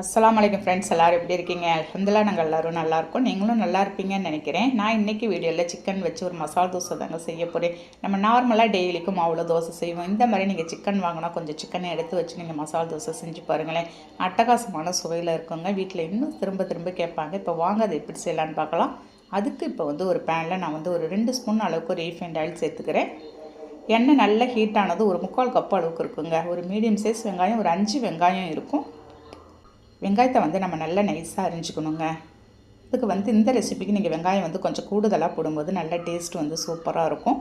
அஸ்லாம் வலைக்கம் ஃப்ரெண்ட்ஸ் எல்லோரும் எப்படி இருக்கீங்க? அல்ஹம்துலில்லாஹ் நாங்கள் எல்லோரும் நல்லாயிருக்கும் நீங்களும் நல்லா இருப்பீங்கன்னு நினைக்கிறேன். நான் இன்றைக்கி வீடியோவில் சிக்கன் வச்சு ஒரு மசாலா தோசை தாங்க செய்ய போகிறேன் நம்ம நார்மலாக டெய்லிக்கும் மாவில் தோசை செய்வோம். இந்த மாதிரி நீங்கள் சிக்கன் வாங்கினா கொஞ்சம் சிக்கனை எடுத்து வச்சு நீங்கள் மசாலா தோசை செஞ்சு பாருங்களேன். அட்டகாசமான சுவையில் இருக்குங்க. வீட்டில் இன்னும் திரும்ப திரும்ப கேட்பாங்க. இப்போ வாங்க அதை எப்படி செய்யலான்னு பார்க்கலாம். அதுக்கு இப்போ வந்து ஒரு பேனில் நான் வந்து ஒரு ரெண்டு ஸ்பூன் அளவுக்கு ரீஃபைண்ட் ஆயில் சேர்த்துக்கிறேன். எண்ணெய் நல்லா ஹீட் ஆனது ஒரு முக்கால் கப் அளவுக்கு இருக்குங்க. ஒரு மீடியம் சைஸ் வெங்காயம் ஒரு அஞ்சு வெங்காயம் இருக்கும். வெங்காயத்தை வந்து நம்ம நல்லா நைஸாக அரிஞ்சுக்கணுங்க. இதுக்கு வந்து இந்த ரெசிபிக்கு நீங்கள் வெங்காயம் வந்து கொஞ்சம் கூடுதலாக போடும்போது நல்ல டேஸ்ட் வந்து சூப்பராக இருக்கும்.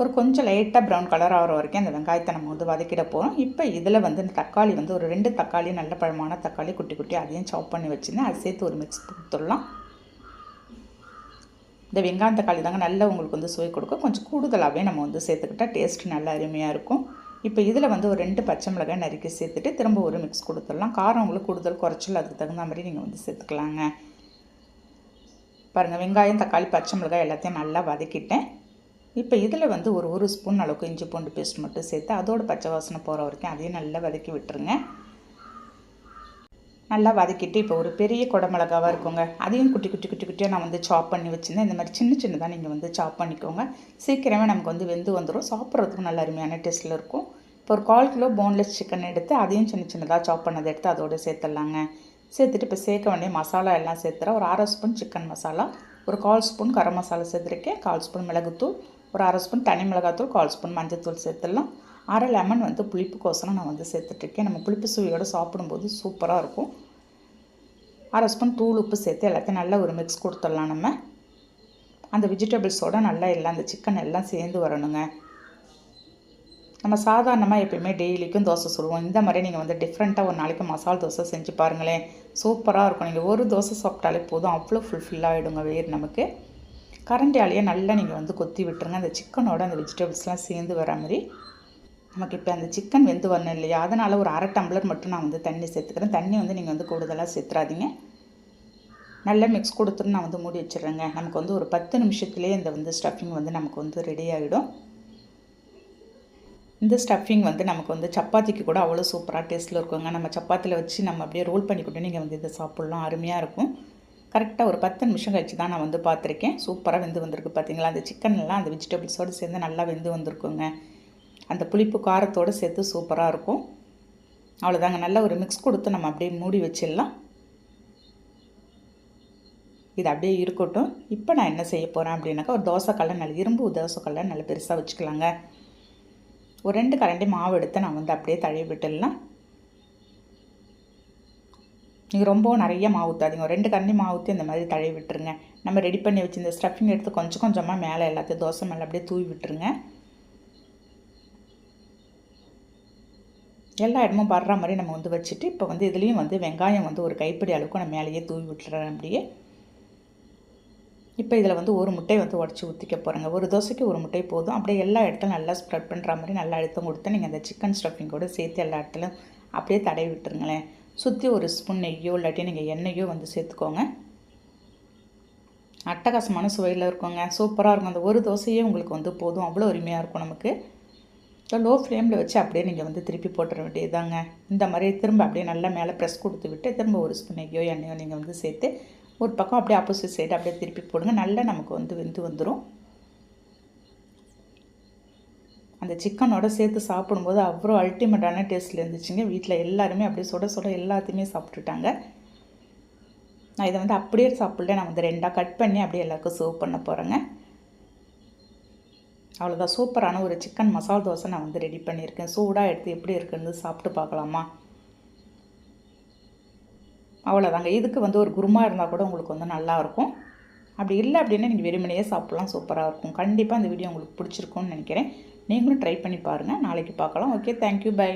ஒரு கொஞ்சம் லைட்டாக ப்ரௌன் கலர் ஆகிற வரைக்கும் அந்த வெங்காயத்தை நம்ம வந்து வதக்கிட போகிறோம் இப்போ இதில் வந்து இந்த தக்காளி வந்து ஒரு ரெண்டு தக்காளி நல்ல பழமான தக்காளி குட்டி குட்டி அதையும் சாப் பண்ணி வச்சுருந்தேன் அது சேர்த்து ஒரு மிக்ஸ் கொடுத்துடலாம் இந்த வெங்காயம் தக்காளி தாங்க நல்லா உங்களுக்கு வந்து சுவை கொடுக்கும். கொஞ்சம் கூடுதலாகவே நம்ம வந்து சேர்த்துக்கிட்டால் டேஸ்ட் நல்லா அருமையாக இருக்கும். இப்போ இதில் வந்து ஒரு ரெண்டு பச்சை மிளகாய் நறுக்கி சேர்த்துட்டு திரும்ப ஒரு மிக்ஸ் கொடுத்துடலாம். காரம் உங்களுக்கு கூடுதல் குறைச்சல் அதுக்கு தகுந்த மாதிரி நீங்கள் வந்து சேர்த்துக்கலாங்க. பாருங்கள் வெங்காயம் தக்காளி பச்சை மிளகாய் எல்லாத்தையும் நல்லா வதக்கிட்டேன். இப்போ இதில் வந்து ஒரு ஒரு ஸ்பூன் அளவுக்கு இஞ்சி பூண்டு பேஸ்ட் மட்டும் சேர்த்து அதோட பச்சை வாசனை போகிற வரைக்கும் அதையும் நல்லா வதக்கி விட்டுருங்க. நல்லா வதக்கிட்டு இப்போ ஒரு பெரிய குடமிளகாவாக இருக்குங்க. அதையும் குட்டி குட்டி குட்டி குட்டியாக நான் வந்து சாப் பண்ணி வச்சுருந்தேன். இந்த மாதிரி சின்ன சின்னதாக நீங்கள் வந்து சாப் பண்ணிக்கோங்க. சீக்கிரமே நமக்கு வந்து வெந்து வந்துடும் சாப்பிட்றதுக்கும் நல்ல அருமையான டேஸ்ட்டில் இருக்கும். இப்போ ஒரு கால் கிலோ போன்லெஸ் சிக்கன் எடுத்து அதையும் சின்ன சின்னதாக சாப் பண்ணதை எடுத்து அதோடு சேர்த்துடலாங்க. சேர்த்துட்டு இப்போ சேர்க்க வேண்டிய மசாலா எல்லாம் சேர்த்துறேன். ஒரு அரை ஸ்பூன் சிக்கன் மசாலா ஒரு கால் ஸ்பூன் கரம் மசாலா சேர்த்துருக்கேன். கால் ஸ்பூன் மிளகுத்தூள் ஒரு அரை ஸ்பூன் தனி மிளகாத்தூள் கால் ஸ்பூன் மஞ்சத்தூள் சேர்த்துடலாம். அரை லெமன் வந்து புளிப்புக்கோசரம் நான் வந்து சேர்த்துட்ருக்கேன். நம்ம புளிப்பு சுவையோடு சாப்பிடும்போது சூப்பராக இருக்கும். அரை ஸ்பூன் தூள் உப்பு சேர்த்து எல்லாத்தையும் நல்லா ஒரு மிக்ஸ் கொடுத்துடலாம் நம்ம. அந்த வெஜிடபிள்ஸோடு நல்லா எல்லாம் அந்த சிக்கன் எல்லாம் சேர்ந்து வரணுங்க. நம்ம சாதாரணமாக எப்பயுமே டெய்லிக்கும் தோசை சுடுவோம். இந்த மாதிரி நீங்கள் வந்து டிஃப்ரெண்ட்டாக ஒரு நாளைக்கு மசால் தோசை செஞ்சு பாருங்களேன். சூப்பராக இருக்கும். நீங்கள் ஒரு தோசை சாப்பிட்டாலே போதும். அவ்வளோ ஃபுல்ஃபில் ஆகிடுங்க வேறு நமக்கு. கரண்டியாலேயே நல்லா நீங்கள் வந்து கொத்தி விட்டுருங்க. அந்த சிக்கனோட அந்த வெஜிடபிள்ஸ்லாம் சேர்ந்து வர மாதிரி நமக்கு இப்போ அந்த சிக்கன் வெந்து வரணும் இல்லையா? அதனால் ஒரு அரை டம்ளர் மட்டும் நான் வந்து தண்ணி சேர்த்துக்கிறேன். தண்ணி வந்து நீங்கள் வந்து கூடுதலாக சேர்த்துறாதீங்க. நல்லா மிக்ஸ் கொடுத்துட்டு நான் வந்து மூடி வச்சிடுறேங்க. நமக்கு வந்து ஒரு பத்து நிமிஷத்துலேயே இந்த வந்து ஸ்டஃபிங் வந்து நமக்கு வந்து ரெடி ஆகிடும் இந்த ஸ்டஃபிங் வந்து நமக்கு வந்து சப்பாத்திக்கு கூட அவ்வளோ சூப்பராக டேஸ்ட்டில் இருக்குங்க. நம்ம சப்பாத்தியில் வச்சு நம்ம அப்படியே ரோல் பண்ணி கொண்டு நீங்கள் வந்து இதை சாப்பிட்லாம். அருமையாக இருக்கும். கரெக்டாக ஒரு பத்து நிமிஷம் கழிச்சு தான் நான் வந்து பார்த்துருக்கேன். சூப்பராக வெந்து வந்திருக்கு பார்த்தீங்களா அந்த சிக்கன் எல்லாம் அந்த வெஜிடபிள்ஸோடு சேர்ந்து நல்லா வெந்து வந்திருக்குங்க. அந்த புளிப்பு காரத்தோடு சேர்த்து சூப்பராக இருக்கும். அவ்வளோதாங்க நல்லா ஒரு மிக்ஸ் கொடுத்து நம்ம அப்படியே மூடி வச்சிடலாம். இது அப்படியே இருக்கட்டும். இப்போ நான் என்ன செய்ய போகிறேன் அப்படின்னாக்கா ஒரு தோசைக்கல்லை நல்ல இரும்பு தோசைக்கல்லை நல்ல பெருசாக வச்சுக்கலாங்க. ஒரு ரெண்டு கரண்டி மாவு எடுத்து நான் வந்து அப்படியே தழைய விட்டுடலாம். நீங்கள் ரொம்ப நிறைய மாவு ஊற்றாதீங்க ரெண்டு கண்ணி மாவு ஊற்றி இந்த மாதிரி தழுவி விட்டுருங்க. நம்ம ரெடி பண்ணி வச்சு இந்த ஸ்டஃபிங் எடுத்து கொஞ்சம் கொஞ்சமாக மேலே எல்லாத்தையும் தோசை மேலே அப்படியே தூவி விட்டுருங்க. எல்லா இடமும் வர்ற மாதிரி நம்ம வந்து வச்சுட்டு இப்போ வந்து இதுலேயும் வந்து வெங்காயம் வந்து ஒரு கைப்பிடி அளவுக்கு நம்ம மேலேயே தூவி விட்டுறேன் அப்படியே. இப்போ இதில் வந்து ஒரு முட்டை வந்து உடச்சி ஊற்றிக்க போகிறேங்க ஒரு தோசைக்கு ஒரு முட்டை போதும். அப்படியே எல்லா இடத்துலையும் நல்லா ஸ்ப்ரெட் பண்ணுற மாதிரி நல்லா அழுத்தம் கொடுத்து நீங்கள் அந்த சிக்கன் ஸ்டஃபிங்கோடு சேர்த்து எல்லா இடத்துலையும் அப்படியே தடவி விட்டுருங்களேன். சுற்றி ஒரு ஸ்பூன் நெய்யோ இல்லாட்டி நீங்கள் எண்ணெயோ வந்து சேர்த்துக்கோங்க. அட்டகாசமான சுவையில் இருக்குங்க. சூப்பராக இருக்கும். அந்த ஒரு தோசையே உங்களுக்கு வந்து போதும். அவ்வளோ உரிமையாக இருக்கும் நமக்கு. ஸோ லோ ஃப்ளேமில் வச்சு அப்படியே நீங்கள் வந்து திருப்பி போட்டுற வேண்டியதாங்க இந்த மாதிரி திரும்ப அப்படியே நல்லா மேலே ப்ரெஸ் கொடுத்து விட்டு திரும்ப ஒரு ஸ்பூன் நெய்யோ எண்ணெயோ நீங்கள் வந்து சேர்த்து ஒரு பக்கம் அப்படியே ஆப்போசிட் சைடு அப்படியே திருப்பி போடுங்க. நல்லா நமக்கு வந்து வெந்து வந்துடும் அந்த சிக்கனோட சேர்த்து சாப்பிடும்போது அவ்வளோ அல்டிமேட்டான டேஸ்ட்டில் இருந்துச்சுங்க. வீட்டில் எல்லாருமே அப்படியே சுட சுட எல்லாத்தையுமே சாப்பிட்டுட்டாங்க. நான் இதை வந்து அப்படியே சாப்பிடல. நான் வந்து ரெண்டாக கட் பண்ணி அப்படியே எல்லாருக்கும் சர்வ் பண்ண போகிறேங்க அவ்வளோதான் சூப்பரான ஒரு சிக்கன் மசாலா தோசை நான் வந்து ரெடி பண்ணியிருக்கேன். சூடாக எடுத்து எப்படி இருக்குன்னு சாப்பிட்டு பார்க்கலாமா? அவ்வளோதாங்க இதுக்கு வந்து ஒரு குருமா இருந்தால் கூட உங்களுக்கு வந்து நல்லாயிருக்கும் அப்படி இல்லை அப்படின்னா நீங்கள் வெறுமனையே சாப்பிட்லாம். சூப்பராக இருக்கும். கண்டிப்பாக இந்த வீடியோ உங்களுக்கு பிடிச்சிருக்கும்னு நினைக்கிறேன். நீங்களும் ட்ரை பண்ணி பாருங்கள் நாளைக்கு பார்க்கலாம். Okay thank you bye